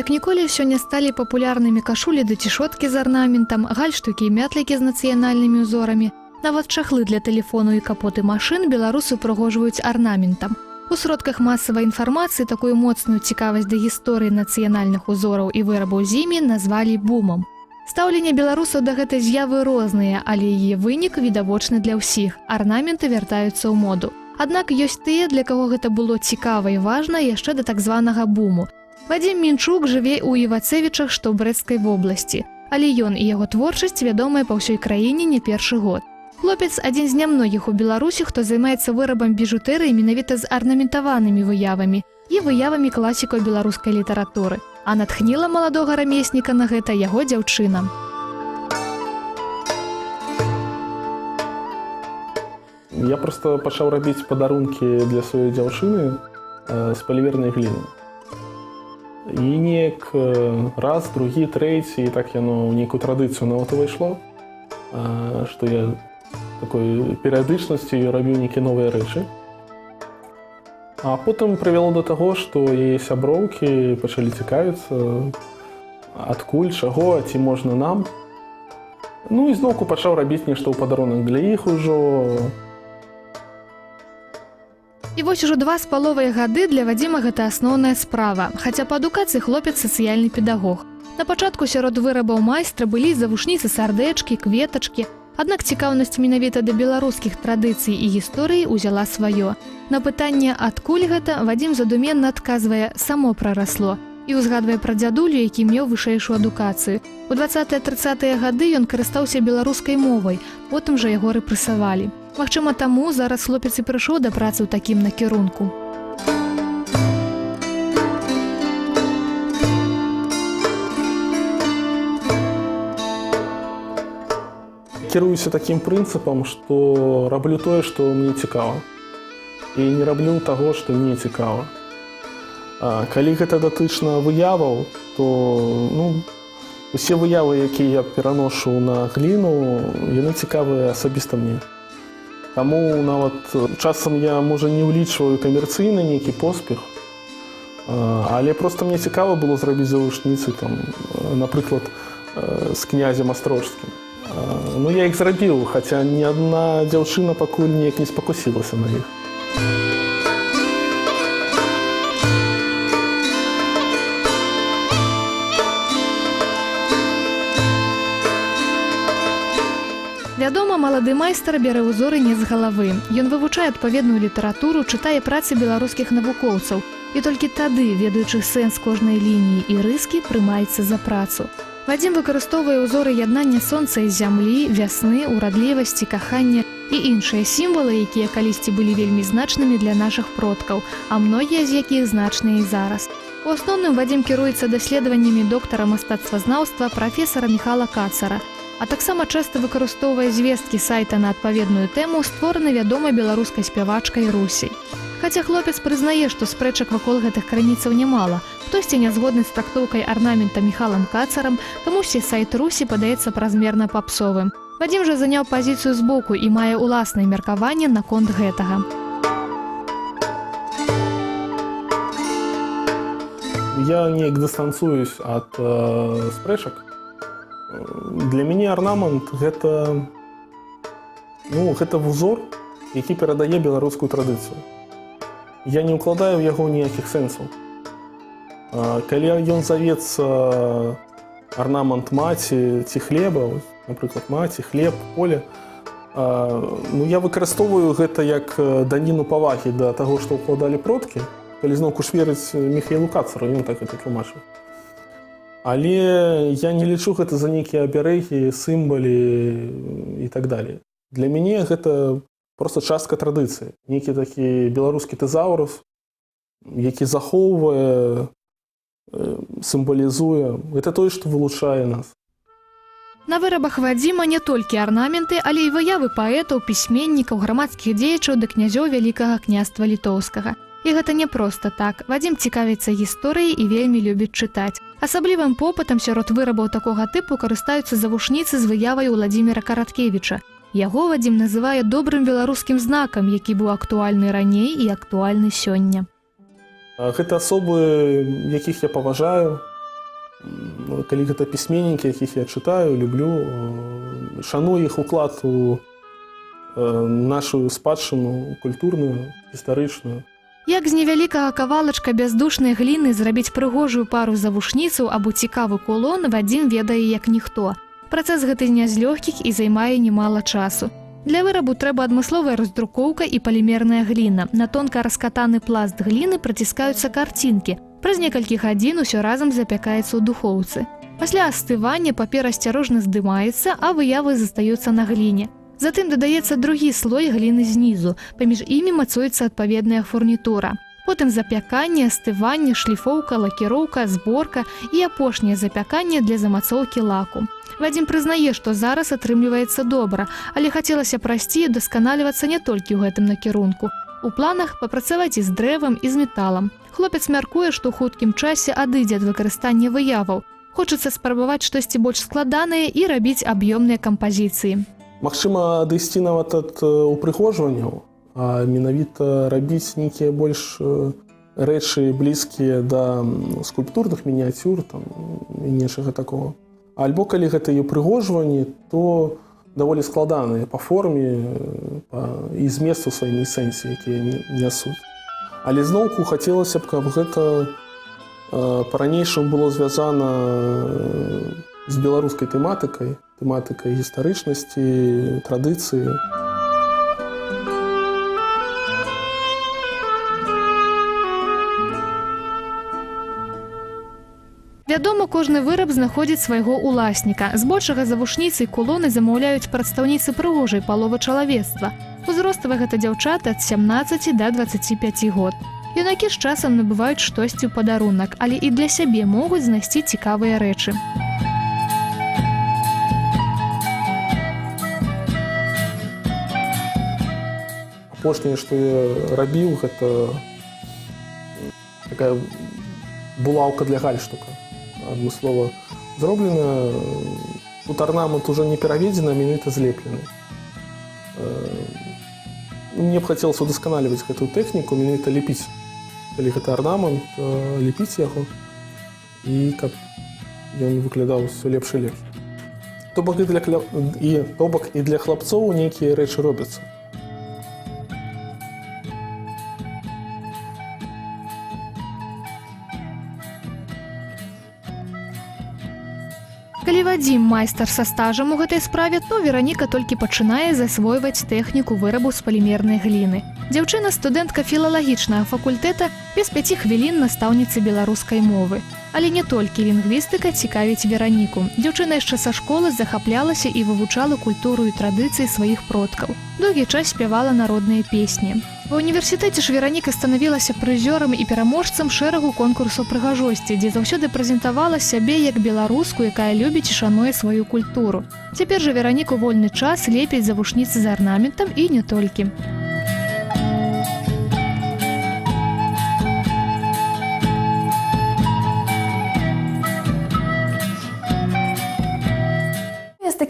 Як ніколі сёння сталі папулярнымі кашулі ды цішоткі з арнаментам, гальштукі і мятлікі з нацыянальнымі ўзорамі. Нават чахлы для тэлефону і капоты машын беларусы упрыгожваюць арнаментам. У сродках масавай інфармацыі такую моцную цікавасць да гісторыі нацыянальных узораў і вырабаў з імі назвалі бумам. Стаўленне беларусаў да гэтай з'явы розныя, але яе вынік відавочны для ўсіх. Арнаменты вяртаюцца ў моду. Аднак ёсць тыя, для каго гэта было цікава і важна яшчэ да так званага буму. Вадзім Мінчук жыве ў Івацэвічах, што ў брэсцкай вобласці. Але ён і яго творчасць вядомая па ўсёй краіне не першы год. Хлопец адзін з нямногіх у Беларусі, хто займаецца вырабам біжутэрыі менавіта з арнаментаванымі выявамі і выявамі класікаў беларускай літаратуры. А натхніла маладога рамесніка на гэта яго дзяўчына. Я просто пачаў рабіць падарункі для сваёй дзяўчыны э, з палівернай гліны. І неяк раз, другі, трэці, і так яно ў нейкую традыцыю нават увайшло, што я такой перыядычнасцю рабіў нейкія новыя рэчы. А потым прывяло да таго, што яе сяброўкі пачалі цікавіцца, адкуль, чаго, ці можна нам. Ну і зноўку пачаў рабіць нешта ў падарунак для іх ужо, І вось ужо два з паловай гады для Вадзіма гэта асноўная справа. Хаця па адукацыі хлопец сацыяльны педагог. На пачатку сярод вырабаў майстра былі завушніцы сардэчкі, кветачкі. Аднак цікаўнасць менавіта да беларускіх традыцый і гісторыі ўзяла сваё. На пытанне адкуль гэта Вадзім задуменна адказвае само прарасло і ўзгадвае пра дзядулю, які меў вышэйшую адукацыю. У 20-30 гады ён карыстаўся беларускай мовай, потым жа яго рэпрэсавалі. Магчыма, таму зараз хлопец і прыйшоў да працы ў такім накірунку. кіруюся такім прынцыпам, што раблю тое, што мне цікава. І не раблю таго, што не цікава. А, калі гэта датычна выяваў, то ну, усе выявы, якія я пераношу на гліну, яны цікавыя асабіста мне. Таму нават часам я можа не ўлічваю камерцыйны нейкі поспех, але проста мне цікава было зрабіць завушніцы там, напрыклад, з князем астрожскім. Ну я іх зрабіў, хаця ні адна дзяўчына пакуль неяк не спакусілася на іх. Вядома, малады майстар бярэ ўзоры не з галавы. Ён вывучае адпаведную літаратуру, чытае працы беларускіх навукоўцаў. І толькі тады, ведаючы сэнс кожнай лініі і рыскі, прымаецца за працу. Вадзім выкарыстоўвае ўзоры яднання сонца і зямлі, вясны, урадлівасці, кахання і іншыя сімвалы, якія калісьці былі вельмі значнымі для нашых продкаў, а многія з якіх значныя і зараз. У асноўным Вадзім кіруецца даследаваннямі доктара мастацтвазнаўства прафесара Михала Кацара, а таксама часта выкарыстоўвае звесткі сайта на адпаведную тэму, створаны вядомай беларускай спявачкай Русей. Хаця хлопец прызнае, што спрэчак вакол гэтых крыніцаў нямала. Хтосьці не згодны з трактоўкай арнамента Михалам Кацарам, камусьці сайт Русі падаецца празмерна папсовым. Вадзім жа заняў пазіцыю збоку і мае ўласнае меркаванне наконт гэтага. Я неяк дыстанцуюсь ад э, спрэчак. Для мяне арнамент гэта ну, гэта вузор, які перадае беларускую традыцыю. Я не ўкладаю ў яго ніякіх сэнсаў. Калі ён завецца арнамент маці ці хлеба, напрыклад маці, хлеб, поле, ну, я выкарыстоўваю гэта як даніну павагі да таго, што ўкладалі продкі, калі зноўку ж верыць Михаілу Кацару, ён так гэта тлумачыў. Але я не лічу гэта за нейкія абярэгі, сімбалі і так далее. Для мяне гэта просто частка традыцыі. Нейкі такі беларускі тэзаўрус, які захоўвае, сімвалізуе, гэта тое, што вылучае нас. На вырабах Вадзіма не толькі арнаменты, але і выявы паэтаў, пісьменнікаў, грамадскіх дзеячаў да князёў вялікага княства літоўскага. І гэта не проста так. Вадзім цікавіцца гісторыяй і вельмі любіць чытаць. Асаблівым попытам сярод вырабаў такога тыпу карыстаюцца завушніцы з выявай Владзіміра Караткевіча. Яго Вадзім называе добрым беларускім знакам, які быў актуальны раней і актуальны сёння. Гэта асобы, якіх я паважаю, калі гэта пісьменнікі якіх я чытаю люблю шаную іх уклад у э, нашу спадчыну культурную гістарычную Як з невялікага кавалачка бяздушнай гліны зрабіць прыгожую пару завушніцаў або цікавы кулон Вадзім ведае як ніхто. Працэс гэты не з лёгкіх і займае немала часу. Для вырабу трэба адмысловая раздрукоўка і палімерная гліна. На тонка раскатаны пласт гліны праціскаюцца карцінкі. Праз некалькі гадзін усё разам запякаецца ў духоўцы. Пасля астывання папера асцярожна здымаецца, а выявы застаюцца на гліне. Затым дадаецца другі слой гліны знізу, паміж імі мацуецца адпаведная фурнітура. Потым запяканне, астыванне, шліфоўка, лакіроўка, зборка і апошняе запяканне для замацоўкі лаку. Вадзім прызнае, што зараз атрымліваецца добра, але хацелася прасці і дасканалівацца не толькі ў гэтым накірунку. У планах папрацаваць і з дрэвам і з металам. Хлопец мяркуе, што ў хуткім часе адыдзе ад выкарыстання выяваў. Хочацца спрабаваць штосьці больш складанае і рабіць аб'ёмныя кампазіцыі. Магчыма адысці нават ад э, упрыгожванняў а менавіта рабіць нейкія больш э, рэчы блізкія да скульптурных мініяцюр там і нечага такого. Альбо калі гэта і упрыгожванні то даволі складаныя па форме па, і зместу сваімі сэнсе якія нясуць. Але зноўку хацелася б каб гэта э, па-ранейшаму было звязана з беларускай тэматыкай тэматыкай гістарычнасці традыцыі Вядома, кожны выраб знаходзіць свайго ўласніка. Збольшага завушніцы кулоны замаўляюць прадстаўніцы прыгожай паловы чалавецтва. Узростава гэта дзяўчаты ад 17 да 25 год. Юнакі з часам набываюць штосьці ў падарунак, але і для сябе могуць знайсці цікавыя рэчы. Апошняе што я рабіў гэта такая булаўка для гальштука адмыслова зроблена тут арнамент уже не пераведзена менавіта злеплены Э, мне б хацелася удасканальваць гэтую тэхніку менавіта лепіць калі гэта арнамент э, лепіць яго і каб ён выглядаў все лепш і лепш то бок і для і то бок і для хлапцоў нейкія рэчы робяцца Калі Вадзім майстар са стажам у гэтай справе, то Вераніка толькі пачынае засвойваць тэхніку вырабу з палімернай гліны. Дзяўчына студэнтка філалагічнага факультэта без пяці хвілін настаўніцы беларускай мовы. Але не толькі лінгвістыка цікавіць вераніку. Дзяўчына яшчэ са школы захаплялася і вывучала культуру і традыцыі сваіх продкаў. Доўгі час спявала народныя песні. Ва універсітэце ж Вераніка станавілася прызёрам і пераможцам шэрагу конкурсаў прыгажосці, дзе заўсёды прэзентавала сябе як беларуску, якая любіць і шануе сваю культуру. Цяпер жа Вераніку вольны час лепіць завушніцы з арнаментам і не толькі.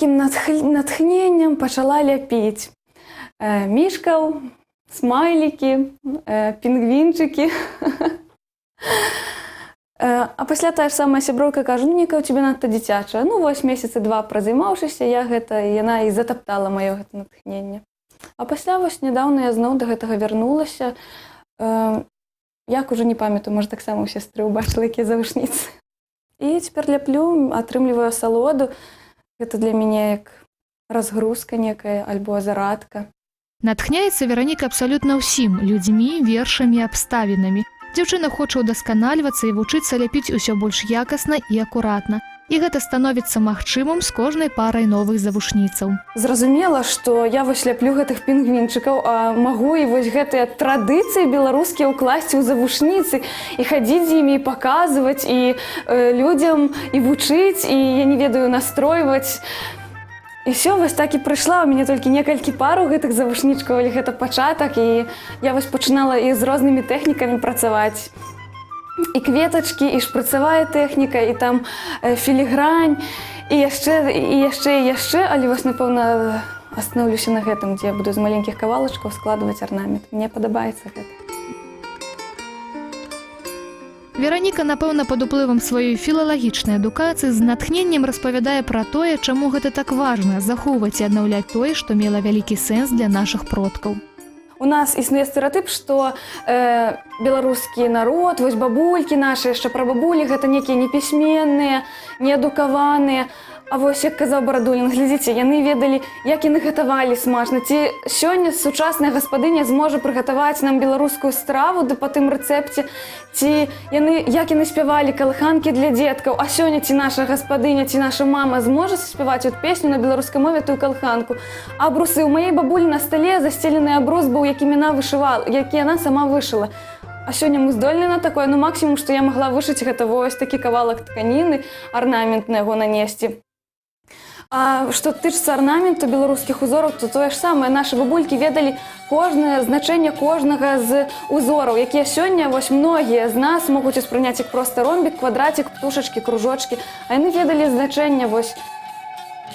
Таким натх- натхненнем пачала ляпіць э, мішкаў, смайлікі, э, пінгвінчыкі. Э, А пасля тая ж самая сяброўка кажа, ну у тебе надта дзіцячая. Ну вось месяцы два празаймаўшыся, я гэта і яна і затаптала маё гэта натхненне. А пасля вось нядаўна я зноў да гэтага вярнулася. Э, Як ужо не памятаю, можа таксама у сястры ўбачыла, якія завушніцы. І цяпер ляплю, атрымліваю асалоду. Гэта для мяне як разгрузка некая альбо зарадка. Натхняецца Вераніка абсалютна ўсім людзьмі, вершамі, абставінамі. Дзяўчына хоча ўдасканальвацца і вучыцца ляпіць усё больш якасна і акуратна. І гэта становіцца магчымым з кожнай парай новых завушніцаў. Зразумела, што я вось ляплю гэтых пінгвінчыкаў, а магу і вось гэтыя традыцыі беларускія ўкласці ў завушніцы і хадзіць з імі і паказваць і э, людзям і вучыць і я не ведаю настройваць. І все вось так і прыйшла у мяне толькі некалькі пару гэтых завушнічкаў, але гэта пачатак і я вось пачынала і з рознымі тэхнікамі працаваць. І кветачкі, і шпрыцавая тэхніка, і там філігрань, і яшчэ і яшчэ і яшчэ, але вось напэўна астанаўлюся на гэтым, дзе я буду з маленькіх кавалачкаў складваць арнамент. Мне падабаецца гэта. Вераніка, напэўна, пад уплывам сваёй філалагічнай адукацыі з натхненнем распавядае пра тое, чаму гэта так важна захоўваць і аднаўляць тое, што мела вялікі сэнс для нашых продкаў. У нас існуе стэеатып, што э, беларускі народ, вось бабулькі нашы яшчэ пра бабулі гэта некія непісьменныя, неадукаваныя. А вось як казаў барадулін, глядзіце, яны ведалі, як яны гатавалі смачна. Ці сёння сучасная гаспадыня зможа прыгатаваць нам беларускую страву ды па тым рэцэпце, ці яны як яны спявалі калыханкі для дзеткаў, а сёння ці наша гаспадыня ці наша мама зможа спяваць от песню на беларускай мове тую калханку. Абрусы у маёй бабулі на стале засцелены абрус быў, якім яна вышывала, які яна сама вышыла. А сёння мы здольны на такое, ну максімум, што я магла вышыць гэта вось такі кавалак тканіны, арнамент на яго нанесці. А што тычыцца арнаменту беларускіх узораў, то тое ж самае. Нашы бабулькі ведалі кожнае значэнне кожнага з узораў, якія сёння вось многія з нас могуць успрыняць як проста ромбік, квадрацік, птушачкі, кружочкі, а яны ведалі значэнне вось.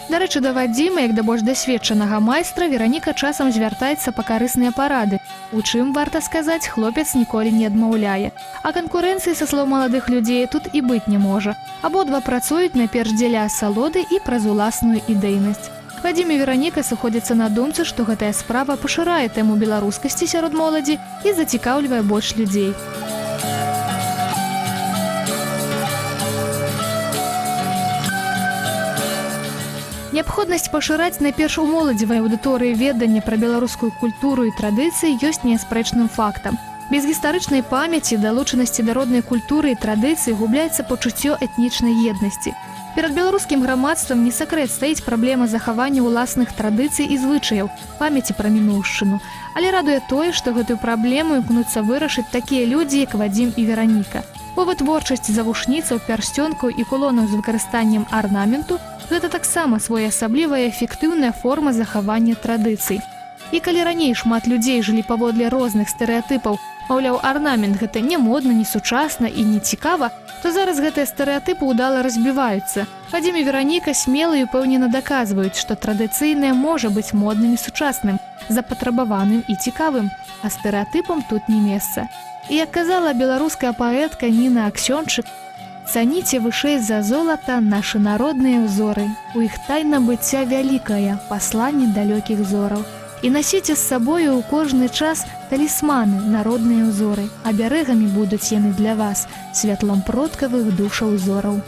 Дарэчы, да Вадзіма, як да больш дасведчанага майстра, Вераніка часам звяртаецца па карысныя парады. У чым варта сказаць, хлопец ніколі не адмаўляе. А канкурэнцыі са слоў маладых людзей тут і быць не можа. Абодва працуюць найперш дзеля асалоды і праз уласную ідэйнасць. Вадзім і Вераніка сыходзяцца на думцы, што гэтая справа пашырае тэму беларускасці сярод моладзі і зацікаўлівае больш людзей. Неабходнасць пашыраць найперш у моладзевай аўдыторыі веданне пра беларускую культуру і традыцыі ёсць неаспрэчным фактам. Без гістарычнай памяці, далучанасці да роднай культуры і традыцыі губляецца пачуццё этнічнай еднасці. Перад беларускім грамадствам не сакрэт стаіць праблема захавання ўласных традыцый і звычаяў, памяці пра мінуўшчыну. Але радуе тое, што гэтую праблему імкнуцца вырашыць такія людзі, як Вадзім і Вераніка. Бо вытворчасць завушніцаў, пярсцёнкаў і кулонаў з выкарыстаннем арнаменту гэта таксама своеасаблівая эфектыўная форма захавання традыцый. І калі раней шмат людзей жылі паводле розных стэрэатыпаў, маўляў, арнамент гэта не модна, не сучасна і не цікава, то зараз гэтыя стэрэатыпы ўдала разбіваюцца. Вадзім і Вераніка смела і упэўнена даказваюць, што традыцыйнае можа быць модным і сучасным, запатрабаваным і цікавым, а стэрэатыпам тут не месца. І як казала беларуская паэтка Ніна Аксёнчык, Цаніце вышэй за золата нашы народныя ўзоры. У іх тайна быцця вялікая, пасланне далёкіх зораў. І насіце з сабою ў кожны час талісманы, народныя ўзоры, а бярэгамі будуць яны для вас, святлом продкавых душаў зораў.